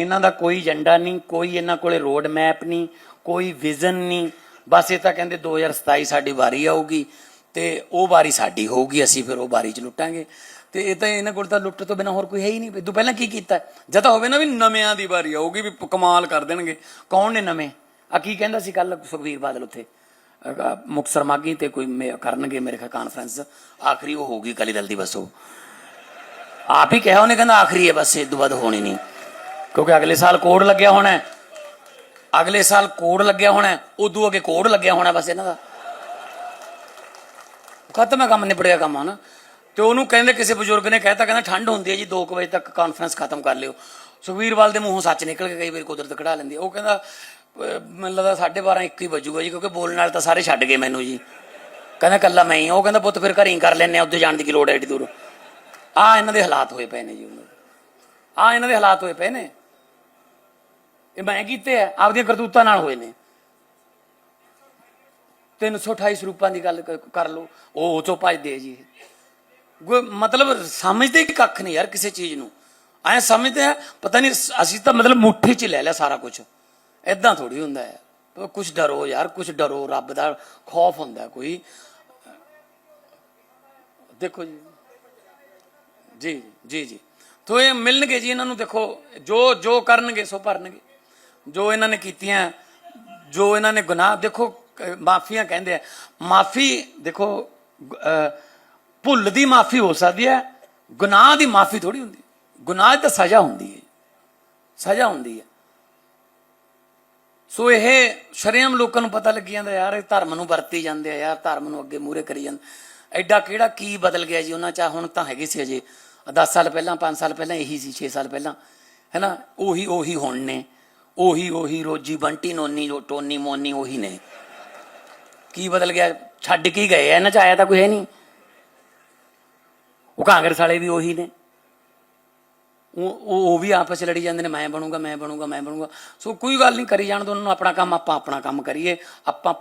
ਇਹਨਾਂ ਦਾ ਕੋਈ ਏਜੰਡਾ ਨਹੀਂ, ਕੋਈ ਇਹਨਾਂ ਕੋਲੇ ਰੋਡ ਮੈਪ ਨਹੀਂ, ਕੋਈ ਵਿਜ਼ਨ ਨਹੀਂ। ਬਸ ਇਹ ਤਾਂ ਕਹਿੰਦੇ 2027 ਸਾਡੀ ਵਾਰੀ ਆਊਗੀ ਤੇ ਉਹ ਵਾਰੀ ਸਾਡੀ ਹੋਊਗੀ, ਅਸੀਂ ਫਿਰ ਉਹ ਵਾਰੀ 'ਚ ਲੁੱਟਾਂਗੇ। ਤੇ ਇਹ ਤਾਂ ਇਹਨਾਂ ਕੋਲ ਤਾਂ ਲੁੱਟ ਤੋਂ ਬਿਨਾ ਹੋਰ ਕੋਈ ਹੈ ਹੀ ਨਹੀਂ। ਵੀ ਤੂੰ ਪਹਿਲਾਂ ਕੀ ਕੀਤਾ? ਜਦ ਤਾਂ ਹੋਵੇ ਨਾ ਵੀ ਨਵਿਆਂ ਦੀ ਵਾਰੀ ਆਊਗੀ, ਵੀ ਕਮਾਲ ਕਰ ਦੇਣਗੇ। ਕੌਣ ਨੇ ਨਵੇਂ? ਆ ਕੀ ਕਹਿੰਦਾ ਸੀ ਕੱਲ ਸੁਖਵੀਰ ਬਾਦਲ ਉੱਥੇ? ਅਹ ਮੁਕਤਸਰ ਮਾਗੀ ਤੇ ਕੋਈ ਮੇ- ਕਰਨਗੇ ਮੇਰੇ ਖਿਆਲ ਕਾਨਫਰੰਸ ਆਖਰੀ ਉਹ ਹੋਊਗੀ ਅਕਾਲੀ ਦਲ ਦੀ ਬਸ ਉਹ। ਆਪ ਹੀ ਕਿਹਾ ਉਹਨੇ, ਕਹਿੰਦਾ ਆਖਰੀ ਹੈ ਬਸ, ਇਹ ਤੋਂ ਬਾਅਦ ਹੋਣੀ ਨਹੀਂ। ਕਿਉਂਕਿ ਅਗਲੇ ਸਾਲ ਕੋਡ ਲੱਗਿਆ ਹੋਣਾ ਅਗਲੇ ਸਾਲ ਕੋਡ ਲੱਗਿਆ ਹੋਣਾ ਉਦੋਂ ਅੱਗੇ ਕੋਡ ਲੱਗਿਆ ਹੋਣਾ ਬਸ ਇਹਨਾਂ ਦਾ। ਖਤਮ ਹੈ ਕੰਮ, ਨਿਬੜਿਆ ਕੰਮ, ਹਨਾ। ਤੇ ਉਹਨੂੰ ਕਹਿੰਦੇ ਕਿਸੇ ਬਜ਼ੁਰਗ ਨੇ ਕਹਿਤਾ, ਕਹਿੰਦਾ ਠੰਡ ਹੁੰਦੀ ਹੈ ਜੀ 2 ਵਜੇ ਤੱਕ ਕਾਨਫਰੰਸ ਖਤਮ ਕਰ ਲਿਓ। ਸੁਖਵੀਰਵਾਲ ਦੇ ਮੂੰਹੋਂ ਸੱਚ ਨਿਕਲ ਕੇ ਕਈ ਵਾਰੀ ਕੁਦਰਤ ਕਢਾ ਲੈਂਦੀ ਉਹ ਕਹਿੰਦਾ ਮੈਨੂੰ ਲੱਗਦਾ 12:30 1 ਹੀ ਵੱਜੂਗਾ ਜੀ, ਕਿਉਂਕਿ ਬੋਲਣ ਨਾਲ ਤਾਂ ਸਾਰੇ ਛੱਡ ਗਏ ਮੈਨੂੰ ਜੀ। ਕਹਿੰਦਾ ਕੱਲਾ ਮੈਂ ਹੀ ਉਹ ਕਹਿੰਦਾ, ਪੁੱਤ ਫਿਰ ਘਰੇ ਹੀ ਕਰ ਲੈਣੇ ਆ ਉੱਥੇ ਜਾਣ ਦੀ ਕੀ ਲੋੜ ਹੈ ਏਡੀ ਦੂਰ। ਆ ਇਹਨਾਂ ਦੇ ਹਾਲਾਤ ਹੋਏ ਪਏ ਨੇ ਜੀ ਉਹਨਾਂ ਦੇ ਆ ਇਹਨਾਂ ਦੇ ਹਾਲਾਤ ਹੋਏ ਪਏ ਨੇ। ਇਹ ਮੈਂ ਕੀਤੇ ਆ, ਆਪਦੀਆਂ ਕਰਤੂਤਾਂ ਨਾਲ ਹੋਏ ਨੇ। 328 ਸਰੂਪਾਂ ਦੀ ਗੱਲ ਕਰ ਲਓ, ਉਹ ਉਹ ਚੋਂ ਭੱਜਦੇ ਜੀ ਮਤਲਬ ਸਮਝਦੇ ਕਿ ਕੱਖ ਨਹੀਂ ਯਾਰ ਕਿਸੇ ਚੀਜ਼ ਨੂੰ। ਐ ਸਮਝਦੇ ਆ, ਪਤਾ ਨਹੀਂ ਅਸੀਂ ਤਾਂ ਮਤਲਬ ਮੁੱਠੀ 'ਚ ਲੈ ਲਿਆ ਸਾਰਾ ਕੁਝ ਐਦਾਂ ਥੋੜੀ ਹੁੰਦਾ ਹੈ ਕੁਝ ਡਰੋ ਯਾਰ ਕੁਝ ਡਰੋ, ਰੱਬ ਦਾ ਖੌਫ ਹੁੰਦਾ ਕੋਈ। ਦੇਖੋ ਜੀ। ਜੀ ਜੀ ਜੀ। ਤੋ ਇਹ ਮਿਲਣਗੇ ਜੀ ਇਹਨਾਂ ਨੂੰ, ਦੇਖੋ, ਜੋ ਜੋ ਕਰਨਗੇ, ਸੋ ਭਰਨਗੇ। ਜੋ ਇਹਨਾਂ ਨੇ ਕੀਤੀਆਂ, ਜੋ ਇਹਨਾਂ ਨੇ ਗੁਨਾਹ, ਦੇਖੋ ਮਾਫੀਆਂ ਕਹਿੰਦੇ ਆ। ਮਾਫੀ, ਦੇਖੋ ਅਹ, ਭੁੱਲ ਦੀ ਮਾਫੀ ਹੋ ਸਕਦੀ ਹੈ, ਗੁਨਾਹ ਦੀ ਮਾਫੀ ਥੋੜੀ ਹੁੰਦੀ। ਗੁਨਾਹ ਦੀ ਤਾਂ ਸਜ਼ਾ ਹੁੰਦੀ ਹੈ। ਸਜ਼ਾ ਹੁੰਦੀ ਹੈ। ਸੋ ਇਹ ਸ਼ਰੇਆਮ ਲੋਕਾਂ ਨੂੰ ਪਤਾ ਲੱਗੀ ਜਾਂਦਾ, ਯਾਰ, ਇਹ ਧਰਮ ਨੂੰ ਵਰਤੀ ਜਾਂਦੇ ਆ, ਯਾਰ, ਧਰਮ ਨੂੰ ਅੱਗੇ ਮੂਰੇ ਕਰੀ ਜਾਂਦੇ। ਐਡਾ ਕਿਹੜਾ ਕੀ ਬਦਲ ਗਿਆ ਜੀ? ਉਹਨਾਂ ਚ ਹੁਣ ਤਾਂ ਹੈਗੇ ਸੀ ਅਜੇ। 10 ਸਾਲ ਪਹਿਲਾਂ 5 ਸਾਲ ਪਹਿਲਾਂ ਇਹੀ ਸੀ 6 ਸਾਲ ਪਹਿਲਾਂ। ਹੈਨਾ? ਉਹੀ ਉਹੀ ਹੁਣ ਨੇ। ਉਹੀ ਉਹੀ ਰੋਜੀ ਬੰਟੀ ਨੋਨੀ ਜੋ ਟੋਨੀ ਮੋਨੀ ਉਹੀ ਨੇ। ਕੀ ਬਦਲ ਗਿਆ? ਛੱਡ ਕੇ ਗਏ ਆ, ਇਹਨਾਂ ਚ ਆਇਆ ਤਾਂ ਕੋਈ ਹੈ ਨਹੀਂ। ਉਹ ਕਾਂਗਰਸ ਵਾਲੇ ਵੀ ਉਹੀ ਨੇ। ਉਹ ਉਹ ਵੀ ਆਪਸ ਚ ਲੜੀ ਜਾਂਦੇ ਨੇ। ਮੈਂ ਬਣੂਗਾ ਮੈਂ ਬਣੂਗਾ ਮੈਂ ਬਣੂਗਾ। ਸੋ ਕੋਈ ਗੱਲ ਨਹੀਂ ਕਰੀ ਜਾਣ ਦੋ ਉਹਨਾਂ ਨੂੰ। ਆਪਣਾ ਕੰਮ ਆਪਾਂ ਆਪਣਾ ਕੰਮ ਕਰੀਏ। ਆਪਾਂ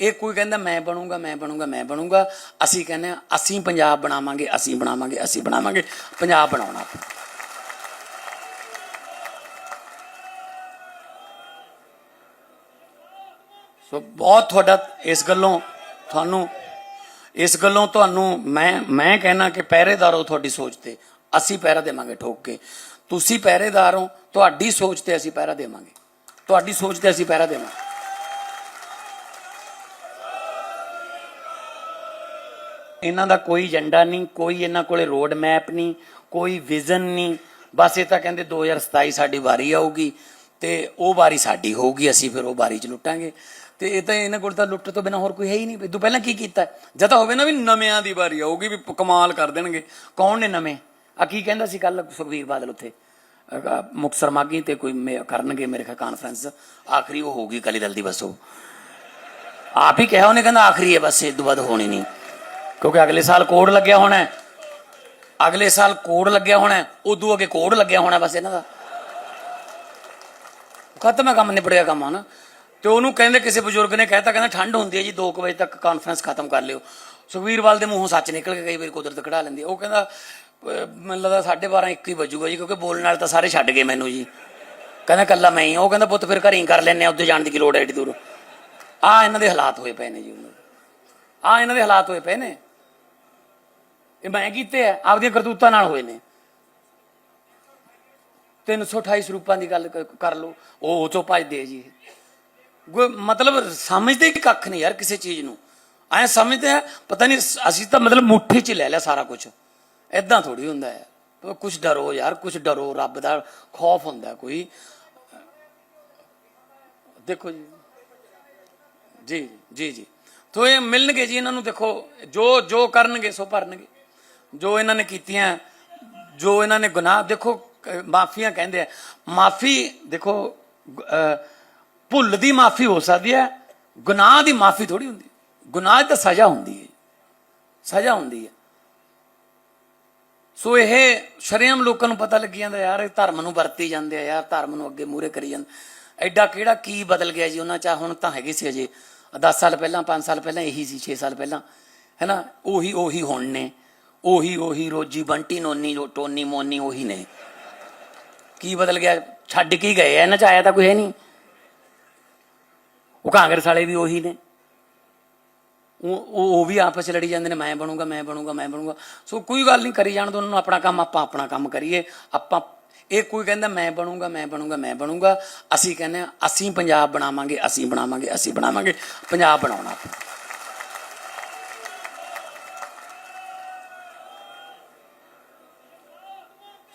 ਇਹ ਕੋਈ ਕਹਿੰਦਾ ਮੈਂ ਬਣੂਗਾ ਮੈਂ ਬਣੂਗਾ ਮੈਂ ਬਣੂਗਾ। ਅਸੀਂ ਕਹਿੰਦੇ ਹਾਂ, ਅਸੀਂ ਪੰਜਾਬ ਬਣਾਵਾਂਗੇ ਅਸੀਂ ਬਣਾਵਾਂਗੇ ਅਸੀਂ ਬਣਾਵਾਂਗੇ। ਪੰਜਾਬ ਬਣਾਉਣਾ। ਸੋ ਬਹੁਤ ਤੁਹਾਡਾ ਇਸ ਗੱਲੋਂ ਤੁਹਾਨੂੰ, ਇਸ ਗੱਲੋਂ ਤੁਹਾਨੂੰ ਮੈਂ ਮੈਂ ਕਹਿਣਾ ਕਿ ਪਹਿਰੇਦਾਰ ਹੋ ਤੁਹਾਡੀ ਸੋਚ ਤੇ। ਅਸੀਂ ਪਹਿਰਾ ਦੇਵਾਂਗੇ ਠੋਕ ਕੇ। ਤੁਸੀਂ ਪਹਿਰੇਦਾਰ ਹੋ, ਤੁਹਾਡੀ ਸੋਚ ਤੇ ਅਸੀਂ ਪਹਿਰਾ ਦੇਵਾਂਗੇ। ਤੁਹਾਡੀ ਸੋਚ ਤੇ ਅਸੀਂ ਪਹਿਰਾ ਦੇਵਾਂਗੇ। ਇਹਨਾਂ ਦਾ ਕੋਈ ਏਜੰਡਾ ਨਹੀਂ, ਕੋਈ ਇਹਨਾਂ ਕੋਲੇ ਰੋਡ ਮੈਪ ਨਹੀਂ, ਕੋਈ ਵਿਜ਼ਨ ਨਹੀਂ। ਬਸ ਇਹ ਤਾਂ ਕਹਿੰਦੇ 2027 ਸਾਡੀ ਵਾਰੀ ਆਊਗੀ ਤੇ ਉਹ ਵਾਰੀ ਸਾਡੀ ਹੋਊਗੀ, ਅਸੀਂ ਫਿਰ ਉਹ ਵਾਰੀ 'ਚ ਲੁੱਟਾਂਗੇ। ਤੇ ਇਹ ਤਾਂ ਇਹਨਾਂ ਕੋਲ ਤਾਂ ਲੁੱਟ ਤੋਂ ਬਿਨਾ ਹੋਰ ਕੋਈ ਹੈ ਹੀ ਨਹੀਂ। ਵੀ ਤੂੰ ਪਹਿਲਾਂ ਕੀ ਕੀਤਾ ਜਦ ਤਾਂ ਹੋਵੇ ਨਾ ਵੀ ਨਵਿਆਂ ਦੀ ਵਾਰੀ ਆਊਗੀ ਵੀ ਕਮਾਲ ਕਰ ਦੇਣਗੇ। ਕੌਣ ਨੇ ਨਵੇਂ? ਆ ਕੀ ਕਹਿੰਦਾ ਸੀ ਕੱਲ ਸੁਖਵੀਰ ਬਾਦਲ ਉੱਥੇ? ਅਹ ਮੁਕਤਸਰ ਮਾਗੀ ਤੇ ਕੋਈ ਮੇ- ਕਰਨਗੇ ਮੇਰੇ ਖਿਆਲ ਕਾਨਫਰੰਸ ਆਖਰੀ ਉਹ ਹੋਊਗੀ ਅਕਾਲੀ ਦਲ ਦੀ ਬਸ ਉਹ। ਆਪ ਹੀ ਕਿਹਾ ਉਹਨੇ, ਕਹਿੰਦਾ ਆਖਰੀ ਹੈ ਬਸ, ਇਹ ਤੋਂ ਬਾਅਦ ਹੋਣੀ ਨਹੀਂ। ਕਿਉਂਕਿ ਅਗਲੇ ਸਾਲ ਕੋਡ ਲੱਗਿਆ ਹੋਣਾ ਅਗਲੇ ਸਾਲ ਕੋਡ ਲੱਗਿਆ ਹੋਣਾ ਉਦੋਂ ਅੱਗੇ ਕੋਡ ਲੱਗਿਆ ਹੋਣਾ ਬਸ ਇਹਨਾਂ ਦਾ। ਖਤਮ ਹੈ ਕੰਮ, ਨਿਬੜਿਆ ਕੰਮ, ਹਨਾ? ਤੇ ਉਹਨੂੰ ਕਹਿੰਦੇ ਕਿਸੇ ਬਜ਼ੁਰਗ ਨੇ ਕਹਿਤਾ, ਕਹਿੰਦਾ ਠੰਡ ਹੁੰਦੀ ਹੈ ਜੀ 2 ਵਜੇ ਤੱਕ ਕਾਨਫਰੰਸ ਖਤਮ ਕਰ ਲਿਓ। ਸੁਖਵੀਰਵਾਲ ਦੇ ਮੂੰਹੋਂ ਸੱਚ ਨਿਕਲ ਕੇ ਕਈ ਵਾਰੀ ਕੁਦਰਤ ਕਢਾ ਲੈਂਦੀ ਹੈ। ਉਹ ਕਹਿੰਦਾ ਮੈਨੂੰ ਲੱਗਦਾ 12:30 1 ਹੀ ਵੱਜੂਗਾ ਜੀ, ਕਿਉਂਕਿ ਬੋਲਣ ਨਾਲ ਤਾਂ ਸਾਰੇ ਛੱਡ ਗਏ ਮੈਨੂੰ ਜੀ। ਕਹਿੰਦਾ ਕੱਲਾ ਮੈਂ ਹੀ ਉਹ ਕਹਿੰਦਾ, ਪੁੱਤ ਫਿਰ ਘਰੇ ਹੀ ਕਰ ਲੈਣੇ ਆ ਉੱਥੇ ਜਾਣ ਦੀ ਕੀ ਲੋੜ ਹੈ, ਏਡੀ ਦੂਰ। ਆ ਇਹਨਾਂ ਦੇ ਹਾਲਾਤ ਹੋਏ ਪਏ ਨੇ ਜੀ ਉਹਨਾਂ ਆ ਇਹਨਾਂ ਦੇ ਹਾਲਾਤ ਹੋਏ ਪਏ ਨੇ। ਇਹ ਮੈਂ ਕੀਤੇ ਆ, ਆਪਦੀਆਂ ਕਰਤੂਤਾਂ ਨਾਲ ਹੋਏ ਨੇ। 328 ਸਰੂਪਾਂ ਦੀ ਗੱਲ ਕਰ ਲਓ। ਉਹ ਉਹ ਚੋਂ ਭੱਜਦੇ ਜੀ। ਮਤਲਬ ਸਮਝਦੇ ਕਿ ਕੱਖ ਨਹੀਂ ਯਾਰ ਕਿਸੇ ਚੀਜ਼ ਨੂੰ। ਐ ਸਮਝਦੇ ਆ, ਪਤਾ ਨਹੀਂ, ਅਸੀਂ ਤਾਂ ਮਤਲਬ ਮੁੱਠੀ 'ਚ ਲੈ ਲਿਆ ਸਾਰਾ ਕੁਝ ਐਦਾਂ ਥੋੜੀ ਹੁੰਦਾ ਹੈ ਕੁਝ ਡਰੋ ਯਾਰ ਕੁਝ ਡਰੋ, ਰੱਬ ਦਾ ਖੌਫ ਹੁੰਦਾ ਕੋਈ। ਦੇਖੋ ਜੀ। ਜੀ ਜੀ ਜੀ। ਤੋ ਇਹ ਮਿਲਣਗੇ ਜੀ ਇਹਨਾਂ ਨੂੰ, ਦੇਖੋ, ਜੋ ਜੋ ਕਰਨਗੇ, ਸੋ ਭਰਨਗੇ। ਜੋ ਇਹਨਾਂ ਨੇ ਕੀਤੀਆਂ, ਜੋ ਇਹਨਾਂ ਨੇ ਗੁਨਾਹ, ਦੇਖੋ, ਮਾਫੀਆਂ ਕਹਿੰਦੇ ਆ। ਮਾਫੀ, ਦੇਖੋ ਅਹ ਭੁੱਲ ਦੀ ਮਾਫੀ ਹੋ ਸਕਦੀ ਹੈ, ਗੁਨਾਹ ਦੀ ਮਾਫੀ ਥੋੜੀ ਹੁੰਦੀ ਗੁਨਾਹ ਤਾਂ ਸਜ਼ਾ ਹੁੰਦੀ ਹੈ। ਸਜ਼ਾ ਹੁੰਦੀ ਹੈ। ਸੋ ਇਹ ਸ਼ਰੇਆਮ ਲੋਕਾਂ ਨੂੰ ਪਤਾ ਲੱਗੀ ਜਾਂਦਾ, ਯਾਰ ਇਹ ਧਰਮ ਨੂੰ ਵਰਤੀ ਜਾਂਦੇ ਆ, ਯਾਰ ਧਰਮ ਨੂੰ ਅੱਗੇ ਮੂਰੇ ਕਰੀ ਜਾਂਦੇ। ਐਡਾ ਕਿਹੜਾ ਕੀ ਬਦਲ ਗਿਆ ਜੀ? ਉਹਨਾਂ ਚ ਹੁਣ ਤਾਂ ਹੈਗੇ ਸੀ ਅਜੇ। 10 ਸਾਲ ਪਹਿਲਾਂ 5 ਸਾਲ ਪਹਿਲਾਂ ਇਹੀ ਸੀ 6 ਸਾਲ ਪਹਿਲਾਂ। ਹੈਨਾ? ਉਹੀ ਉਹੀ ਹੁਣ ਨੇ। ਉਹੀ ਉਹੀ ਰੋਜੀ ਬੰਟੀ, ਨੋਨੀ, ਟੋਨੀ, ਮੋਨੀ ਉਹੀ ਨੇ। ਕੀ ਬਦਲ ਗਿਆ? ਛੱਡ ਕੇ ਗਏ ਇਹਨਾਂ ਚ ਆਇਆ ਤਾਂ ਕੋਈ ਹੈ ਨਹੀਂ। ਉਹ ਕਾਂਗਰਸ ਵਾਲੇ ਵੀ ਉਹੀ ਨੇ। ਉਹ ਉਹ ਵੀ ਆਪਸ ਚ ਲੜੀ ਜਾਂਦੇ ਨੇ ਮੈਂ ਬਣੂਗਾ ਮੈਂ ਬਣੂਗਾ ਮੈਂ ਬਣੂਗਾ। ਸੋ ਕੋਈ ਗੱਲ ਨਹੀਂ ਕਰੀ ਜਾਣ ਦੋ ਉਹਨਾਂ ਨੂੰ ਆਪਣਾ ਕੰਮ ਆਪਾਂ ਆਪਣਾ ਕੰਮ ਕਰੀਏ। ਆਪਾਂ ਇਹ ਕੋਈ ਕਹਿੰਦਾ ਮੈਂ ਬਣੂਗਾ ਮੈਂ ਬਣੂਗਾ ਮੈਂ ਬਣੂਗਾ। ਅਸੀਂ ਕਹਿੰਦੇ ਹਾਂ, ਅਸੀਂ ਪੰਜਾਬ ਬਣਾਵਾਂਗੇ ਅਸੀਂ ਬਣਾਵਾਂਗੇ ਅਸੀਂ ਬਣਾਵਾਂਗੇ। ਪੰਜਾਬ ਬਣਾਉਣਾ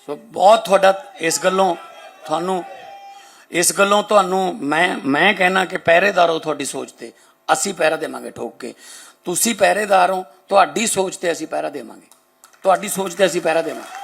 ਸੋ ਬਹੁਤ ਤੁਹਾਡਾ ਇਸ ਗੱਲੋਂ ਤੁਹਾਨੂੰ ਇਸ ਗੱਲੋਂ ਤੁਹਾਨੂੰ ਮੈਂ ਮੈਂ ਕਹਿਣਾ ਕਿ ਪਹਿਰੇਦਾਰੋ ਤੁਹਾਡੀ ਸੋਚ ਤੇ। ਅਸੀਂ ਪਹਿਰਾ ਦੇਵਾਂਗੇ ਠੋਕ ਕੇ। ਤੁਸੀਂ ਪਹਿਰੇਦਾਰ ਹੋ, ਤੁਹਾਡੀ ਸੋਚ ਤੇ ਅਸੀਂ ਪਹਿਰਾ ਦੇਵਾਂਗੇ। ਤੁਹਾਡੀ ਸੋਚ ਤੇ ਅਸੀਂ ਪਹਿਰਾ ਦੇਵਾਂਗੇ।